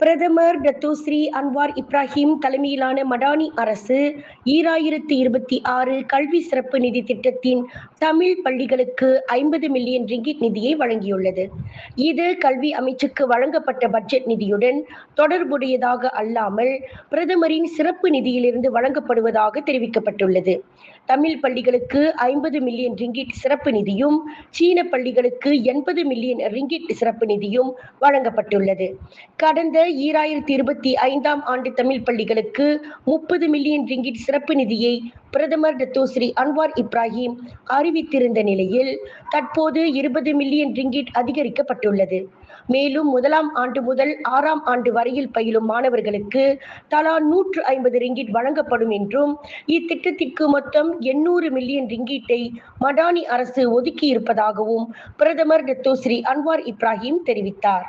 பிரதமர் Datuk Seri Anwar Ibrahim தலைமையிலான மடானி அரசு ஈராயிரத்தி இருபத்தி ஆறு கல்வி சிறப்பு நிதி திட்டத்தின் தமிழ் பள்ளிகளுக்கு ஐம்பது மில்லியன் ரிங்கிட் நிதியை வழங்கியுள்ளது. இது கல்வி அமைச்சுக்கு வழங்கப்பட்ட பட்ஜெட் நிதியுடன் தொடர்புடையதாக அல்லாமல் பிரதமரின் சிறப்பு நிதியிலிருந்து வழங்கப்படுவதாக தெரிவிக்கப்பட்டுள்ளது. தமிழ் பள்ளிகளுக்கு ஐம்பது மில்லியன் ரிங்கிட் சிறப்பு நிதியும் சீன பள்ளிகளுக்கு எண்பது மில்லியன் ரிங்கிட் சிறப்பு நிதியும் வழங்கப்பட்டுள்ளது. கடந்த ஈராயிரத்தி இருபத்தி ஐந்தாம் ஆண்டு தமிழ் பள்ளிகளுக்கு முப்பது மில்லியன் ரிங்கிட் சிறப்பு நிதியை பிரதமர் டத்தோஸ்ரீ அன்வார் இப்ராஹிம் அறிவித்திருந்த நிலையில் தற்போது இருபது மில்லியன் ரிங்கிட் அதிகரிக்கப்பட்டுள்ளது. மேலும் முதலாம் ஆண்டு முதல் ஆறாம் ஆண்டு வரையில் பயிலும் மாணவர்களுக்கு தலா நூற்று ஐம்பது ரிங்கிட் வழங்கப்படும் என்றும் இத்திட்டத்திற்கு மொத்தம் எண்ணூறு மில்லியன் ரிங்கீட்டை மடானி அரசு ஒதுக்கி இருப்பதாகவும் பிரதமர் டத்தோஸ்ரீ அன்வார் இப்ராஹிம் தெரிவித்தார்.